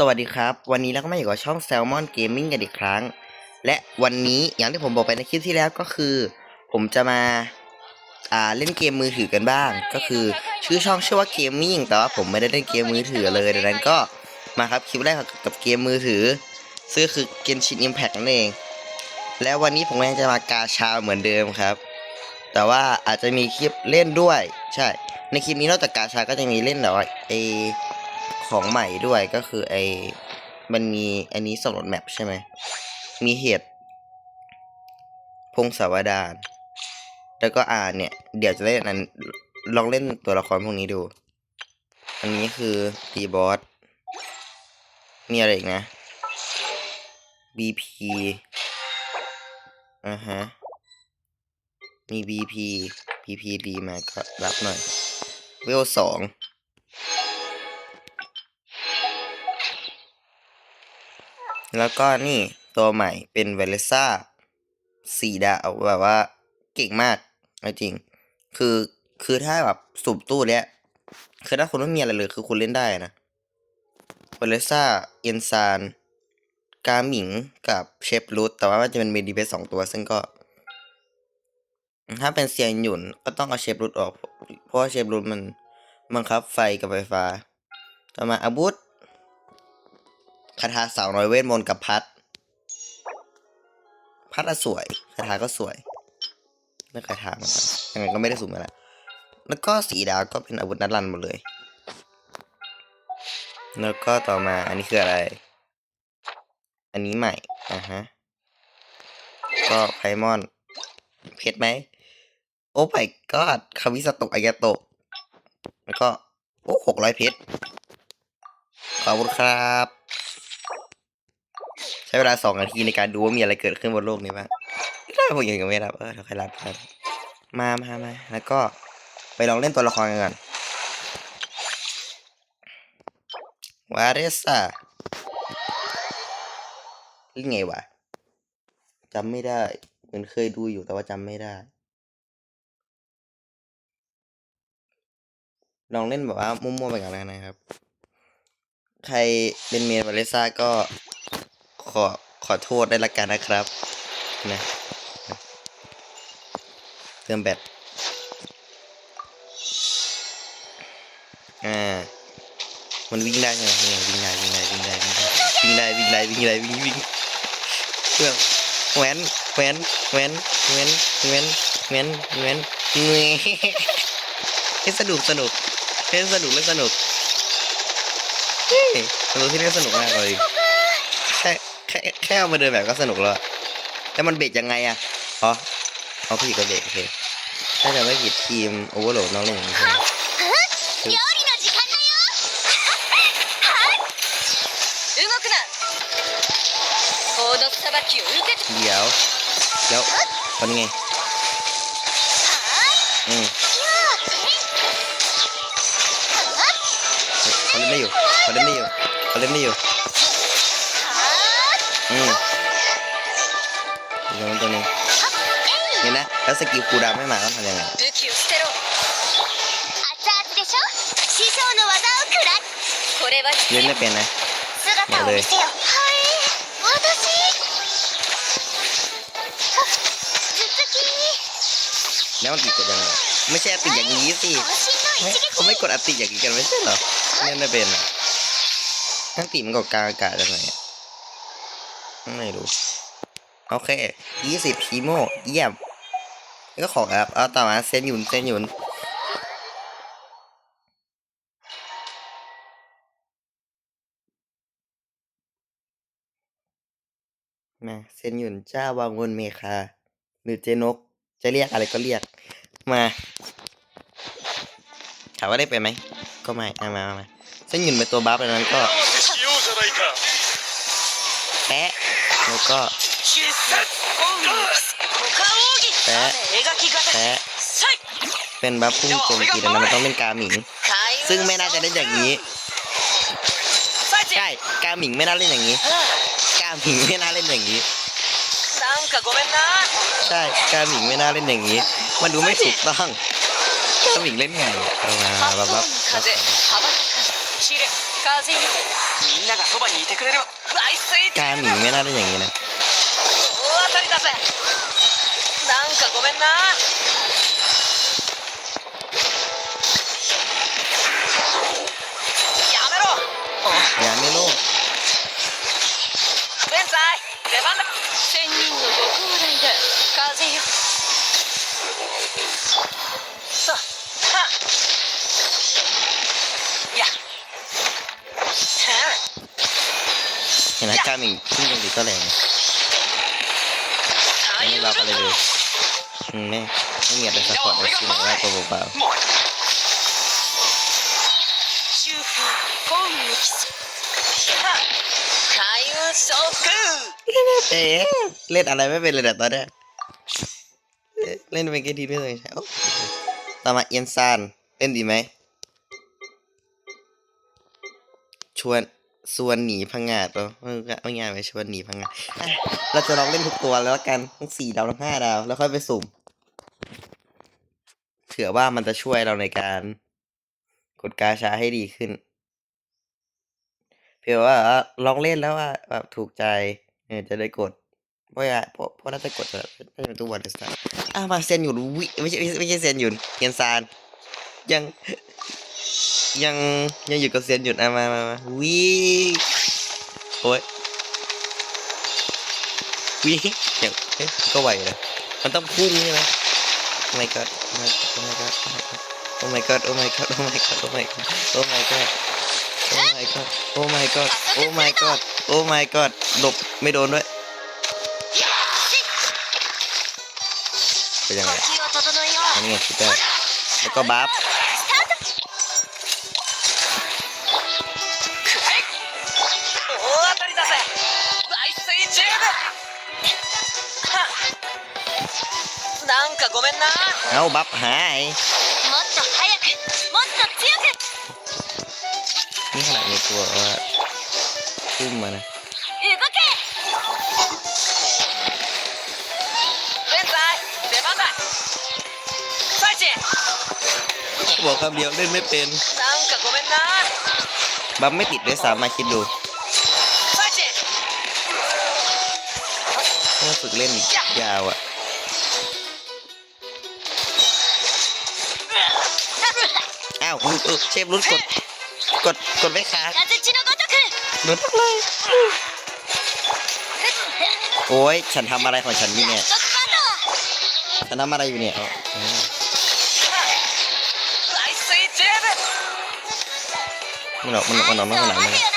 สวัสดีครับ วันนี้เราก็มาอยู่กับช่อง Salmon Gaming กันอีกครั้ง และวันนี้อย่างที่ผมบอกไปในคลิปที่แล้วก็คือ ผมจะมาอ่าเล่นเกมมือถือกันบ้าง ก็คือชื่อช่องชื่อว่า Gaming แต่ว่าผมไม่ได้เล่นเกมมือถือเลยดังนั้นก็มาครับคลิปแรกกับเกมมือถือซึ่งคือ Genshin Impact นั่นเอง แล้ววันนี้ผมก็ยังจะมากาชาเหมือนเดิมครับ แต่ว่าอาจจะมีคลิปเล่นด้วย ใช่ ในคลิปนี้นอกจากกาชาก็จะมีเล่นแบบว่าไอ ของใหม่ด้วยก็คือไอมันมีอันนี้สำรวจแมปใช่ไหม มีเหตุ พงศาวดารแล้วก็อาเนี่ย เดี๋ยวจะเล่นอันนั้น ลองเล่นตัวละครพวกนี้ดู อันนี้คือตีบอส มีอะไรอีกนะ BP อ่าฮะ มี BP PP ดีมาก็รับหน่อย เวลสอง แล้วก็นี่ตัวใหม่เป็นเวลซ่าสี่ดาวแบบว่าเก่งมากจริง คือคือถ้าแบบสุ่มตู้เนี้ยคือถ้าคุณไม่มีอะไรเลยคือคุณเล่นได้นะเวลซ่าเอ็นซานกาหมิงกับเชฟรูทแต่ว่ามันจะเป็นเมดีเพสสองตัวซึ่งก็ ถ้าเป็นเซียนหยุ่นก็ต้องเอาเชฟรูทออก เพราะว่าเชฟรูทมันบังคับไฟกับไฟฟ้า ต่อมาอาวุธ คาถาสาวน้อยเวทมนต์กับพัด พัดอะสวย คาถาก็สวยเลือกคาถามาก่อนยังไงก็ไม่ได้สูงมาแล้วแล้วก็สีดาวก็เป็นอาวุธนัดรันหมดเลย แล้วก็ต่อมาอันนี้คืออะไร อันนี้ใหม่ อะฮะ ก็ไพมอน เพชรไหม โอ้ my god คาวิสโตะอายาโตะแล้วก็ โอ้หกร้อยเพชรขอบคุณครับ ใช้เวลาสองนาทีในการดูว่ามีอะไรเกิดขึ้นบนโลกนี้บ้างได้ผมยังไม่รับเออเดี๋ยวใครรับกันมามามาแล้วก็ไปลองเล่นตัวละครกันก่อนวาเรซ่าเล่นไงวะจำไม่ได้เหมือนเคยดูอยู่แต่ว่าจำไม่ได้ ลองเล่นแบบว่ามั่วๆไปก่อนแล้วนะครับ ใครเล่นเมนวาเลซ่าก็ ขอขอโทษได้ละกันนะครับ นะเติมแบตอ่ามันวิ่งได้ใช่ไหมเนี่ยวิ่งได้วิ่งได้วิ่งได้วิ่งได้วิ่งได้วิ่งได้วิ่งได้วิ่งวิ่งเครื่องแหวนแหวนแหวนแหวนแหวนแหวนแหวนเงี้ยเฮ้ยสนุกสนุกเฮ้ยสนุกเล่นสนุกเฮ้ยเป็นตัวที่เล่นสนุกมากเลย แค่แค่เอามาเดินแบบก็สนุกแล้วแต่มันเบรกยังไงอะอ๋อเอาพี่ก็เบรกโอเคถ้าจะไม่ผิดทีมโอเวอร์โหลดน้องเล่นอย่างนี้เดี๋ยวแล้วทำไงอืมเขาเล่นไม่อยู่เขาเล่นไม่อยู่เขาเล่นไม่อยู่ แล้วสกิลกูดาไม่มาต้องทำยังไงเล่นไม่เป็นนะอย่าเลยแล้วมันติดกดยังไงไม่ใช่ติดอย่างนี้สิเขาไม่กดอติอย่างนี้กันไม่ใช่หรอเล่นไม่เป็นอะทั้งติมันกดกลางอากาศยังไงไม่รู้โอเคยี่สิบพีโมเยี่ยม ก็ของแอปเอาต่อมาเซนหยุนเซนหยุนมาเซนหยุนเจ้าวางวนเมคาหรือเจนก จะเรียกอะไรก็เรียก มาถามว่าได้ไปไหมก็ไม่มามามาเซนหยุนเป็นตัวบัฟแล้วนั้นก็แปะแล้วก็ แปะแปะเป็นบัฟพุ่งโจมกีแต่มันต้องเป็นกาหมิง ซึ่งไม่น่าจะเล่นอย่างนี้ใช่กาหมิงไม่น่าเล่นอย่างนี้ กาหมิงไม่น่าเล่นอย่างนี้ใช่กาหมิงไม่น่าเล่นอย่างนี้ มันดูไม่ถูกต้องกาหมิงเล่นไงเอามาบับบับกาหมิงไม่น่าเล่นอย่างนี้นะ なんかごめんな。やめろ。やめろ。天才出番だ。仙人のご高麗で風よ。さはいや。And I can't even. ไม่รับอะไรเลยไม่ไม่เงียบเลยสักคนเลยคือมันว่าตัวเบาเอ๊ะเล่นอะไรไม่เป็นเลยแต่ตอนนี้เล่นเป็นแค่ทีไม่เคยใช่ต่อมาเอียนซานเล่นดีไหมชวน ส่วนหนีพังงาดเอไม่ไม่ง่ายไหมชวนหนีพังงาดเราจะลองเล่นทุกตัวแล้วกันทั้งสี่ดาวทั้งห้าดาว แล้วค่อยไปสุ่มเผื่อว่ามันจะช่วยเราในการกดกาชาให้ดีขึ้นเผื่อว่าลองเล่นแล้วว่าแบบถูกใจเออจะได้กดเพราะว่าเพราะเพราะน่าจะกดแบบน่าจะเป็นตัววันสตาร์อะมาเซนหยุนวิไม่ใช่ไม่ใช่ไม่ใช่เซนหยุนเฮียนซานยัง ยังยังอยู่กับเซียนหยุดอะมามามาวิโอ้ยวิอย่างเอ๊ะก็ไหวนะมันต้องพุ่งใช่ไหม Oh my god Oh my ก็โอ้ my god Oh my god Oh my god Oh my god Oh my god Oh my god Oh my god Oh my god อ้ my god หลบไม่โดนด้วยเป็นยังไงอันนี้ไงคิดได้แล้วก็บัฟ なんかごめんな เอ้าบัฟหาย うもっと早くもっと強く นี่ขนาดมีตัวว่าพุ่มมานะ 動け天才出番だサイチ บอกคำเดียวเล่นไม่เป็น なんかごめんな บัฟไม่ติดด้วยซ้ำมาคิดดู サイチ ต้องฝึกเล่นอีกยาวอ่ะ าวเชฟลุ้นกด กดกดไหมคะรุดเลยโอ้ยฉันทำอะไรของฉันนี่เนี่ยฉันทำอะไรอยู่เนี่ยมันออกมันออกมันออกมันออกมันออก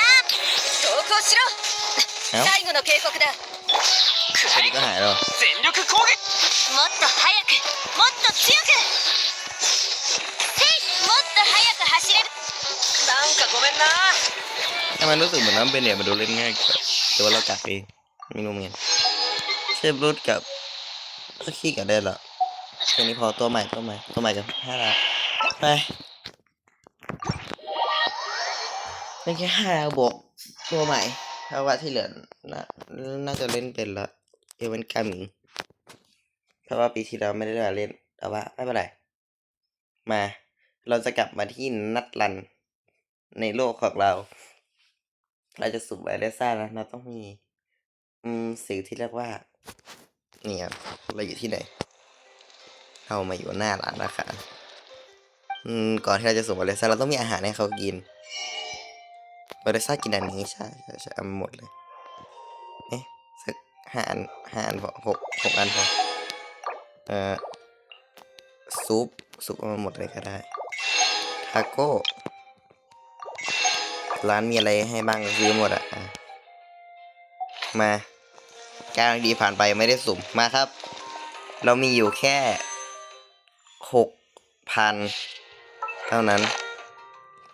แล้วก็หายแล้วもっと早くもっと強くごめんな ทำไมรู้สึกเหมือนน้ำเป็นเนี่ยมันดูเล่นง่ายกว่าแต่ว่าเรากักเองไม่รู้เหมือนกันเชฟรุดกับก็ขี้กันได้เหรอแค่นี้พอตัวใหม่ตัวใหม่ตัวใหม่กับห้าดาวไปเป็นแค่ห้าดาวบวกตัวใหม่เพราะว่าที่เหลือน่าน่าจะเล่นเป็นละเอเวนกามิงเพราะว่าปีที่แล้วไม่ได้เล่นแต่ว่าไม่เป็นไร มา เราจะกลับมาที่นัดรัน ในโลกของเรา เราจะสุ่มไวเลซ่านะเราต้องมี อืมสิ่งที่เรียกว่า เนี่ครับเราอยู่ที่ไหน เรามาอยู่หน้าร้านอาหารอืมก่อนที่เราจะสุ่มไวเลซ่าเราต้องมีอาหารให้เขากินไวเลซ่ากินอันนี้ใช่ใช่ใช่เอาหมดเลยเอ๊ะสักห้าอันห้าอันพอหกหกอันพอเอ่อซุปซุปเอามาหมดเลยก็ได้ทาโก้ ร้านมีอะไรให้บ้างก็ซื้อหมดอะอะมาการดีผ่านไปไม่ได้สุ่มมาครับ เรามีอยู่แค่หกพันเท่านั้น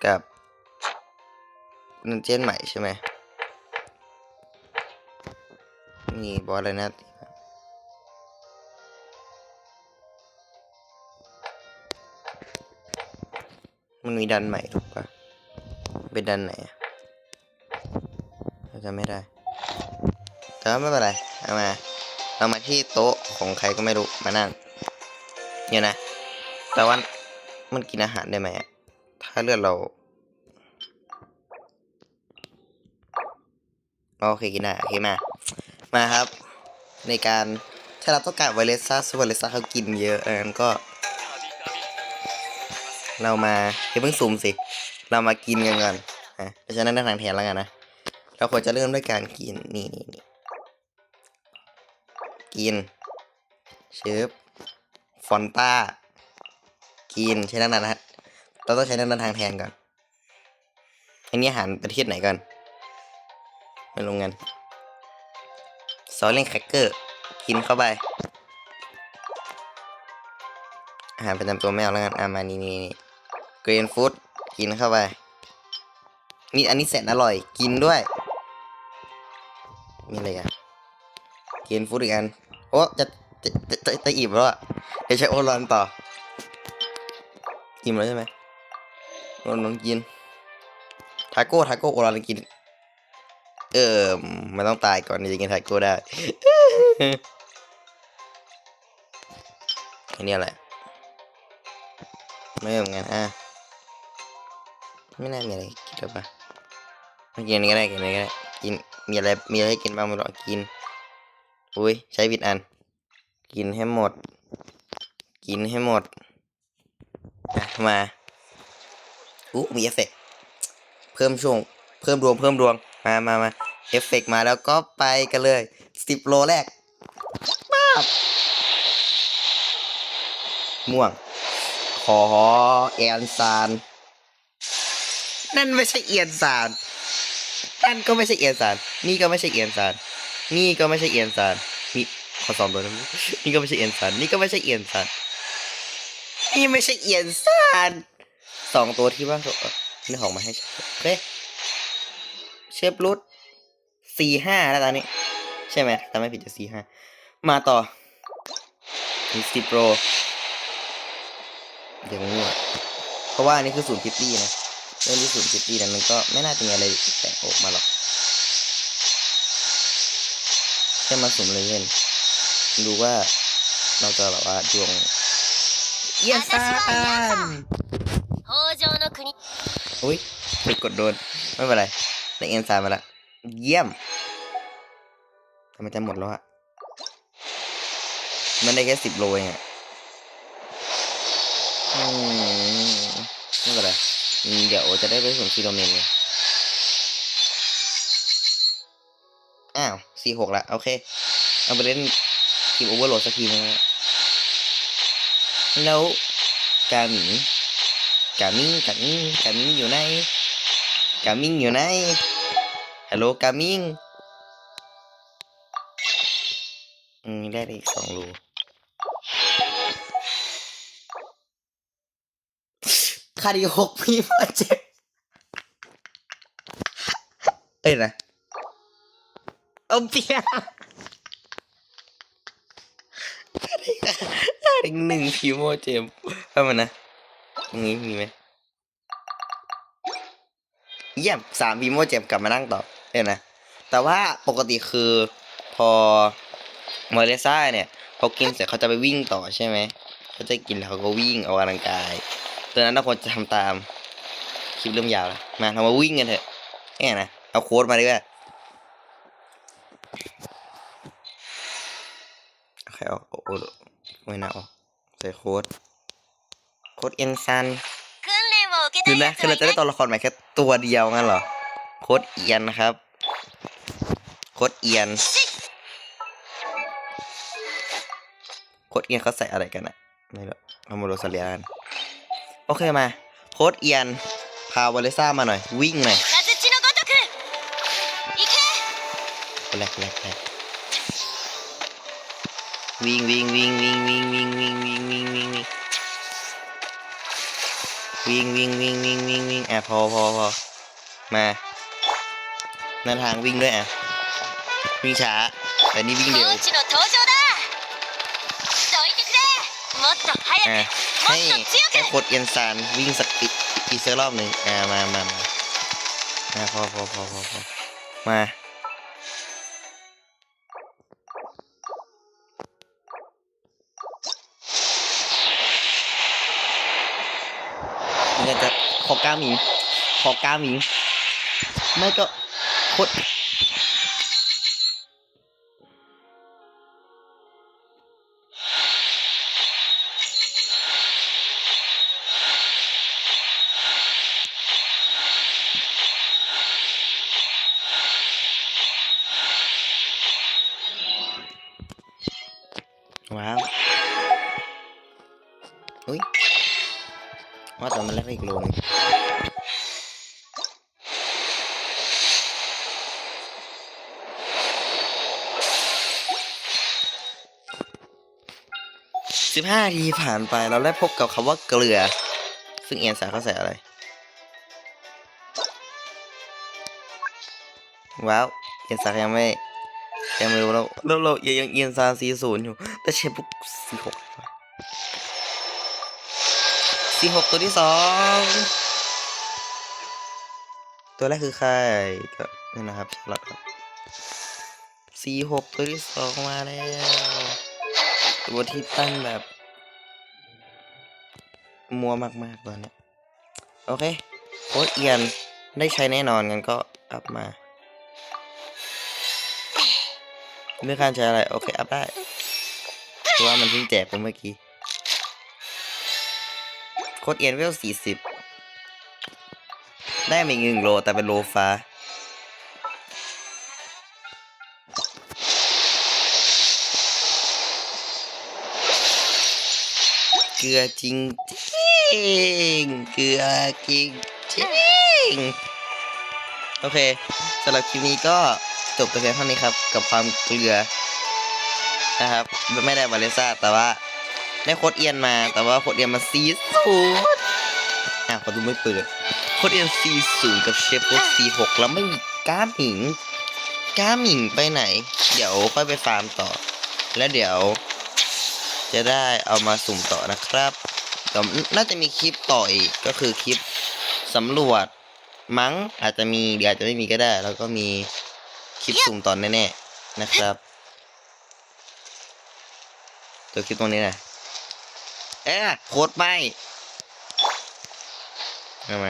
กับนันเจนใหม่ใช่ไหมนี่บอสอะไรนะมันมีดันใหม่ถูกปะ เป็นดันไหนเราจะไม่ได้แต่ว่าไม่เป็นไรเอามาเรามาที่โต๊ะของใครก็ไม่รู้มานั่งเนี่ยนะ แต่ว่ามันกินอาหารได้ไหมถ้าเลือดเราโอเคกินได้โอเคมา มาครับ ในการถ้าเราต้องการไวเลสซ่าสวเลสซ่าเขากินเยอะอันนั้นก็ เรามาเดี๋ยเพิ่งซูมสิ เรามากินกันก่อนอะเพราะฉะนั้นทางแทนแล้วกันนะเราควรจะเริ่มด้วยการกินนี่นี่นี่กินชิบฟอนต้า กินใช้ด้านนั้นนะเราต้องใช้ด้านนั้นทางแทนก่อนอันนี้อาหารประเทศไหนก่อนไปลงกันซอสเล่นแครกเกอร์ กินเข้าไปอาหารประจำตัวแมวแล้วกันอะมานี่นี่นี่เกรนฟู้ด กินเข้าไป นี่อันนี้แสนอร่อย กินด้วย มีอะไรกันกรนฟูดอีกอัน โอ้จะจะจะจะจะอิ่มแล้วอะเดี๋ยวใช้โอรอนต่อ อิ่มแล้วใช่ไหมโอรอนกิน ทาโก้ทาโก้โอรอนกิน เออมันต้องตายก่อนจะกินทาโก้ได้อันนี้อะไร ไม่เหมือนกันอะ ไม่น่ามีอะไรกินหรือเปล่ากินอันนี้ก็ได้กินอันนี้ก็ได้กินมีอะไรมีอะไรให้กินบ้างไม่รู้อะกินอุ้ยใช้ผิดอัน กินให้หมด กินให้หมดอะมาอู้มีเอฟเฟกเพิ่มช่วงเพิ่มดวงเพิ่มดวงมามามาเอฟเฟกมาแล้วก็ไปกันเลยสิบโลแรกป๊าบม่วง ขอเอียนซาน นั่นไม่ใช่เอียนซานนั่นก็ไม่ใช่เอียนซานนี่ก็ไม่ใช่เอียนซานนี่ก็ไม่ใช่เอียนซานนี่ขอสองตัวนะนี่ก็ไม่ใช่เอียนซานนี่ก็ไม่ใช่เอียนซานนี่ไม่ใช่เอียนซานสองตัวที่ว่าเออนี่ของมาให้โอเคเชฟรุดสี่ห้าแล้วตอนนี้ ใช่ไหมถ้าไม่ผิดจะสี่ห้ามาต่อมีสิบโปรเดี๋ยวมั่วเพราะว่าอันนี้คือศูนย์พิตตี้นะ เรื่มที่สต์สุดตี้นั้นมันก็ไม่น่าจะมีอะไรแตกออกมาหรอกแค่มาสุ่มเลยเล่นดูว่าเราจะแบบว่าดวงเยี่ยมซานอุ้ยไปกดโดน ไม่เป็นไรได้เอ็นซานมาละเยี่ยมทำไมจะหมดแล้วอะมันได้แค่สิบโลเองอะอืม เดี๋ยวจะได้ไปส่งซีโรเมนไงอ้าวสี่หกละโอเค เอาไปเล่นทีมโอเวอร์โหลดสักทีนึงนะแล้วกาหมิงกามิงกามิงกามิงอยู่ไหนกามิงอยู่ไหนฮัลโหลกามิงอืมได้ไปอีกสองรู คาร์ดิหกพี่มาเจ็บเอ้ยนะเอาเปียอีกหนึ่งพีโมเจมทำมันนะตรงนี้มีไหมเยี่ยมสามพีโมเจมกลับมานั่งต่อเดี๋ยวนะแต่ว่าปกติคือพอมอเลซ่าเนี่ยเขากินเสร็จเขาจะไปวิ่งต่อใช่ไหมเขาจะกินแล้วเขาก็วิ่งออกกำลังกาย ตัวนั้นทุกคนจะทำตามคลิปเริ่มยาวแล้วมาเรามาวิ่งกันเถอะแง่นะเอาโค้ดมาดีกว่าโอเคเอาโอ้ไม่น่าออกใส่โค้ดโค้ดเอ็นซันดูนะคือเราจะได้ตัวละครใหม่แค่ตัวเดียวงั้นเหรอโค้ดเอียนนะครับโค้ดเอียนโค้ดเอียนเขาใส่อะไรกันอะไม่รู้ทำโมโรสเลียกัน โอเคมาโพสเอียน พาวาเลซ่ามาหน่อย วิ่งหน่อยแหลกแหลกแหลกวิ่งวิ่งวิ่งวิ่งวิ่งวิ่งวิ่งวิ่งวิ่งวิ่งวิ่งวิ่งวิ่งวิ่งวิ่งวิ่งอะพอพอพอมาหน้าทางวิ่งด้วยอะวิ่งช้าแต่นี่วิ่งเร็วอะ แค่โคดเอียนซานวิ่งสักอีอีกสักรอบหนึ่งอ่ามามามามาพอพอพอพอพอมาเนี่ยจะขอก้ามีขอก้ามีไม่ก็โคตร ว่าแต่มันแลกได้อีกโลนึงสิบห้าทีผ่านไปเราได้พบกับคำว่าเกลือ ซึ่งเอียนสาเขาใส่อะไร ว้าวเอียนสายังไม่ยังไม่รู้เราเราเรายังเอียนซาซีศูนย์อยู่ แต่เชฟปุ๊บสี่หก สี่หกตัวที่สองตัวแรกคือใครก็นี่นะครับสลัดครับสี่หกตัวที่สองมาแล้วตัวที่ตั้งแบบ มัวมากๆตอนเนี้ยโอเคโค้ดเอียนได้ใช้แน่นอนงั้นก็อัพมาไม่ค้านใช้อะไร โอเค อัพได้เพราะว่ามันเพิ่งแจกไปเมื่อกี้ คดเอียนเวลสี่สิบได้มาอีกหนึ่งโลแต่เป็นโลฟ้า เกลือจริงจริงเกลือจริงจริงโอเคสำหรับคลิปนี้ก็จบแต่เพียงเท่านี้ครับ กับความเกลือนะครับ ไม่ได้วาเลซ่าแต่ว่า ได้โคดเอียนมา แต่ว่าโคดเอียนมาซีศูนย์อะขอดูไม่เปิดโคดเอียนซีศูนย์กับเชฟโคดซีหกแล้วไม่มีก้าหมิง ก้าหมิงไปไหน เดี๋ยวค่อยไปฟาร์มต่อ แล้วเดี๋ยว จะได้เอามาสุ่มต่อนะครับแต่น่าจะมีคลิปต่ออีกก็คือคลิปสำรวจมั้งอาจจะมีหรืออาจจะไม่มีก็ได้ แล้วก็มีคลิปสุ่มตอนแน่ๆนะครับ ตัวคลิปตรงนี้นะ เออโคตรไม่ทำไม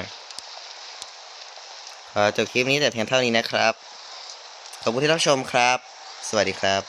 ขอจบคลิปนี้แต่เพียงเท่านี้นะครับ ขอบคุณที่รับชมครับ สวัสดีครับ